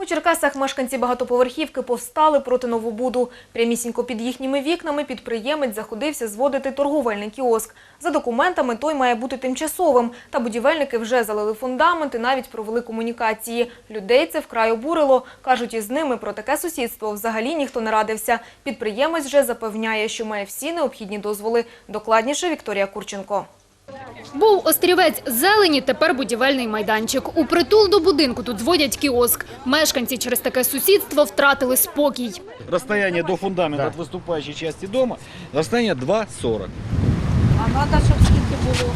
У Черкасах мешканці багатоповерхівки повстали проти новобуду. Прямісінько під їхніми вікнами підприємець заходився зводити торговельний кіоск. За документами той має бути тимчасовим. Та будівельники вже залили фундамент і навіть провели комунікації. Людей це вкрай обурило. Кажуть, із ними про таке сусідство взагалі ніхто не радився. Підприємець вже запевняє, що має всі необхідні дозволи. Докладніше Вікторія Курченко. Був острівець зелені, тепер будівельний майданчик. У притул до будинку тут зводять кіоск. Мешканці через таке сусідство втратили спокій. Розстояння до фундаменту від виступаючої части дома, розстояння 2,40. А треба, щоб скільки було?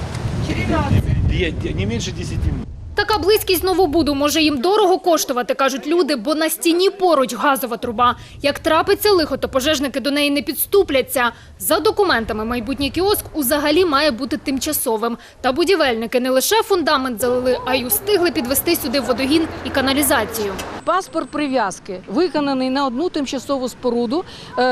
Е- Не менше 10 минут. Така близькість новобуду може їм дорого коштувати, кажуть люди, бо на стіні поруч газова труба. Як трапиться лихо, то пожежники до неї не підступляться. За документами, майбутній кіоск узагалі має бути тимчасовим. Та будівельники не лише фундамент залили, а й устигли підвести сюди водогін і каналізацію. Паспорт прив'язки виконаний на одну тимчасову споруду е,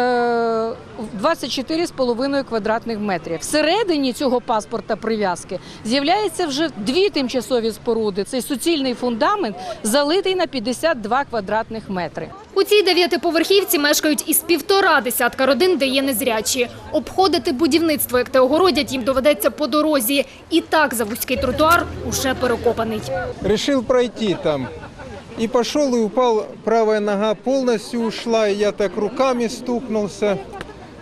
24,5 квадратних метрів. Всередині цього паспорта прив'язки з'являється вже дві тимчасові споруди. Це суцільний фундамент, залитий на 52 квадратних метри. У цій дев'ятиповерхівці мешкають із півтора десятка родин, де є незрячі. Обходити будівництво, як те огородять, їм доведеться по дорозі. І так за вузький тротуар уже перекопаний. решил пройти там. И пошел и упал, правая нога полностью ушла, и я так руками стукнулся,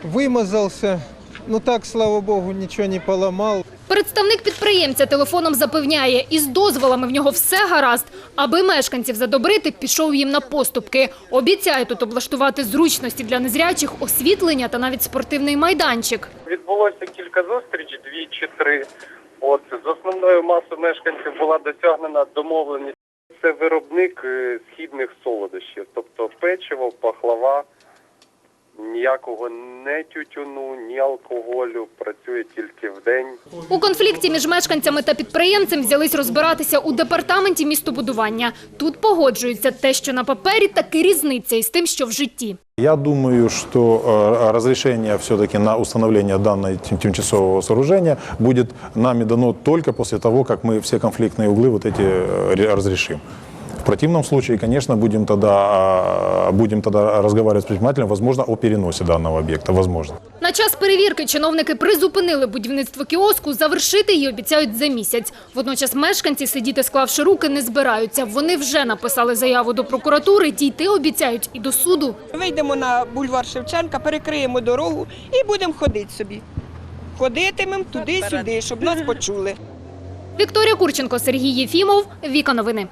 вымазался. Ну так, слава богу, ничего не поломал. Представник підприємця телефоном запевняє, із дозволами в нього все гаразд. Аби мешканців задобрити, пішов їм на поступки. Обіцяє тут облаштувати зручності для незрячих, освітлення та навіть спортивний майданчик. Відбулося кілька зустрічей, дві чи три. От з основною масою мешканців була досягнена домовленість. Це виробник е, східних солодощів, тобто печиво, пахлава, ніякого не тютюну, ні алкоголю, працює тільки в день. У конфлікті між мешканцями та підприємцем взялись розбиратися у департаменті містобудування. Тут погоджуються те, що на папері, таки різниця із тим, що в житті. Я думаю, что э, разрешение все-таки на установление данного тим- тимчасового сооружения будет нами дано только после того, как мы все конфликтные углы вот эти э, ре- разрешим. В противном случае, конечно, будем тогда, будем тогда разговаривать с предпринимателем, возможно, о переносе данного объекта, возможно. На час перевірки чиновники призупинили будівництво кіоску, завершити її обіцяють за місяць. Водночас мешканці сидіти склавши руки не збираються. Вони вже написали заяву до прокуратури, дійти обіцяють і до суду. Вийдемо на бульвар Шевченка, перекриємо дорогу і будемо ходити собі. Ходитимемо туди-сюди, щоб нас почули. Вікторія Курченко, Сергій Єфімов, Віка Новини.